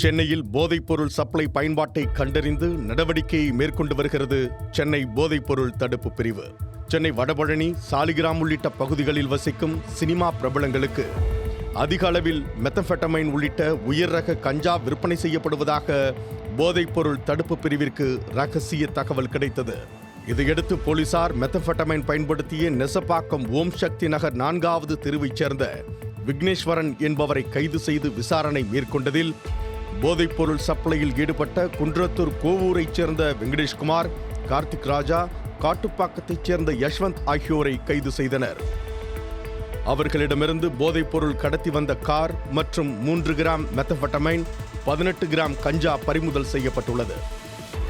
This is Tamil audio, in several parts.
சென்னையில் போதைப்பொருள் சப்ளை பயன்பாட்டை கண்டறிந்து நடவடிக்கையை மேற்கொண்டு வருகிறது சென்னை போதைப்பொருள் தடுப்பு பிரிவு. சென்னை வடபழனி சாலிகிராம் உள்ளிட்ட பகுதிகளில் வசிக்கும் சினிமா பிரபலங்களுக்கு அதிக அளவில் மெத்தம்பெட்டமைன் உள்ளிட்ட உயர் ரக கஞ்சா விற்பனை செய்யப்படுவதாக போதைப்பொருள் தடுப்பு பிரிவிற்கு ரகசிய தகவல் கிடைத்தது. இதையடுத்து போலீசார் மெத்தஃபெட்டமைன் பயன்படுத்திய நெசப்பாக்கம் ஓம் சக்தி நகர் நான்காவது தெருவைச் சேர்ந்த விக்னேஸ்வரன் என்பவரை கைது செய்து விசாரணை மேற்கொண்டதில் போதைப்பொருள் சப்ளையில் ஈடுபட்ட குன்றத்தூர் கோவூரைச் சேர்ந்த வெங்கடேஷ்குமார் கார்த்திக் ராஜா காட்டுப்பாக்கத்தைச் சேர்ந்த யஷ்வந்த் ஆகியோரை கைது செய்தனர். அவர்களிடமிருந்து போதைப்பொருள் கடத்தி வந்த கார் மற்றும் மூன்று கிராம் மெத்தபட்டமைன் பதினெட்டு கிராம் கஞ்சா பறிமுதல் செய்யப்பட்டுள்ளது.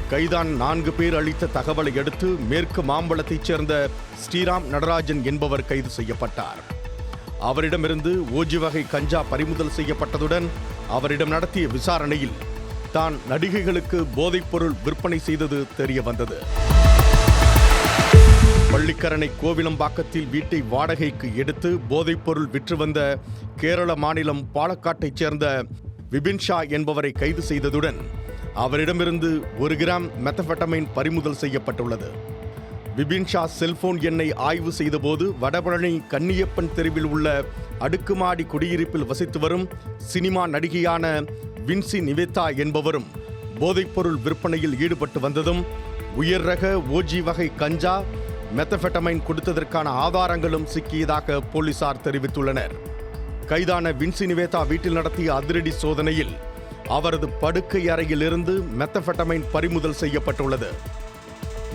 கைதான் நான்கு பேர் அளித்த தகவலை அடுத்து மேற்கு மாம்பழத்தைச் சேர்ந்த ஸ்ரீராம் நடராஜன் என்பவர் கைது செய்யப்பட்டார். அவரிடமிருந்து ஓஜி வகை கஞ்சா பறிமுதல் செய்யப்பட்டதுடன் அவரிடம் நடத்திய விசாரணையில் தான் நடிகைகளுக்கு போதைப்பொருள் விற்பனை செய்தது தெரிய வந்தது பள்ளிக்கரணை கோவிலம்பாக்கத்தில் வீட்டை வாடகைக்கு எடுத்து போதைப்பொருள் விற்று வந்த கேரள மாநிலம் பாலக்காட்டைச் சேர்ந்த விபின் ஷா என்பவரை கைது செய்ததுடன் அவரிடமிருந்து ஒரு கிராம் மெத்தபெட்டமைன் பறிமுதல் செய்யப்பட்டுள்ளது. பிபின்ஷா செல்போன் எண்ணை ஆய்வு செய்தபோது வடபழனி கன்னியப்பன் தெருவில் உள்ள அடுக்குமாடி குடியிருப்பில் வசித்து வரும் சினிமா நடிகையான வின்சி நிவேதா என்பவரும் போதைப்பொருள் விற்பனையில் ஈடுபட்டு வந்ததும் உயர் ரக ஓஜி வகை கஞ்சா மெத்தபெட்டமைன் கொடுத்ததற்கான ஆதாரங்களும் சிக்கியதாக போலீசார் தெரிவித்துள்ளனர். கைதான வின்சி நிவேதா வீட்டில் நடத்திய அதிரடி சோதனையில் அவரது படுக்கை அறையிலிருந்து மெத்தபெட்டமைன் பறிமுதல் செய்யப்பட்டுள்ளது.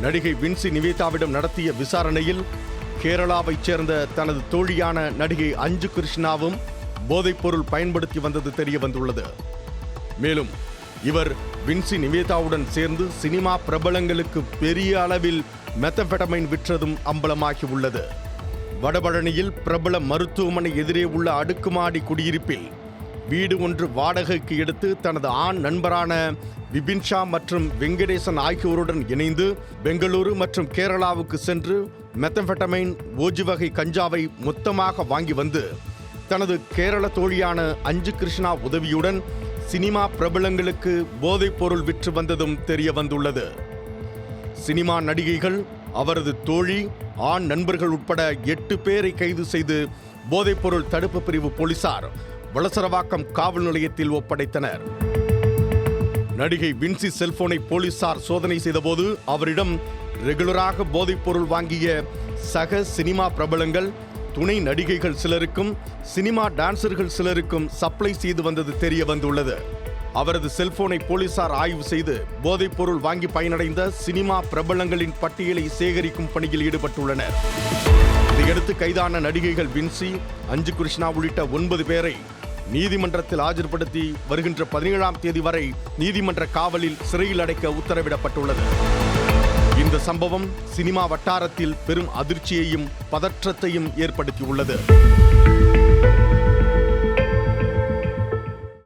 நடிகை வின்சி நிவேதாவிடம் நடத்திய விசாரணையில் கேரளாவைச் சேர்ந்த தனது தோழியான நடிகை அஞ்சு கிருஷ்ணாவும் போதைப்பொருள் பயன்படுத்தி வந்தது தெரிய வந்துள்ளது. மேலும் இவர் வின்சி நிவேதாவுடன் சேர்ந்து சினிமா பிரபலங்களுக்கு பெரிய அளவில் மெத்தபெட்டமைன் விற்றதும் அம்பலமாகி உள்ளது. வடபழனியில் பிரபல மருத்துவமனை எதிரே உள்ள அடுக்குமாடி குடியிருப்பில் வீடு ஒன்று வாடகைக்கு எடுத்து தனது ஆண் நண்பரான விபின் ஷா மற்றும் வெங்கடேசன் ஆகியோருடன் இணைந்து பெங்களூரு மற்றும் கேரளாவுக்கு சென்று மெத்தம்பெட்டமைன் ஓஜி வகை கஞ்சாவை மொத்தமாக வாங்கி வந்து தனது கேரள தோழியான அஞ்சு கிருஷ்ணா உதவியுடன் சினிமா பிரபலங்களுக்கு போதைப் பொருள் விற்று வந்ததும் தெரிய வந்துள்ளது. சினிமா நடிகைகள் அவரது தோழி ஆண் நண்பர்கள் உட்பட எட்டு பேரை கைது செய்து போதைப்பொருள் தடுப்பு பிரிவு போலீசார் வளசரவாக்கம் காவல் நிலையத்தில் ஒப்படைத்தனர். நடிகை வின்சி செல்போனை போலீசார் சோதனை செய்தபோது அவரிடம் ரெகுலராக போதைப்பொருள் வாங்கிய சக சினிமா பிரபலங்கள் துணை நடிகைகள் சிலருக்கும் சினிமா டான்சர்கள் சிலருக்கும் சப்ளை செய்து வந்தது தெரிய வந்துள்ளது. அவரது செல்போனை போலீசார் ஆய்வு செய்து போதைப்பொருள் வாங்கி பயனடைந்த சினிமா பிரபலங்களின் பட்டியலை சேகரிக்கும் பணியில் ஈடுபட்டுள்ளனர். இதையடுத்து கைதான நடிகைகள் வின்சி அஞ்சு கிருஷ்ணா உள்ளிட்ட ஒன்பது பேரை நீதிமன்றத்தில் ஆஜர்படுத்தி வருகின்ற பதினேழாம் தேதி வரை நீதிமன்ற காவலில் சிறையில் அடைக்க உத்தரவிடப்பட்டுள்ளது. இந்த சம்பவம் சினிமா வட்டாரத்தில் பெரும் அதிர்ச்சியையும் பதற்றத்தையும் ஏற்படுத்தியுள்ளது.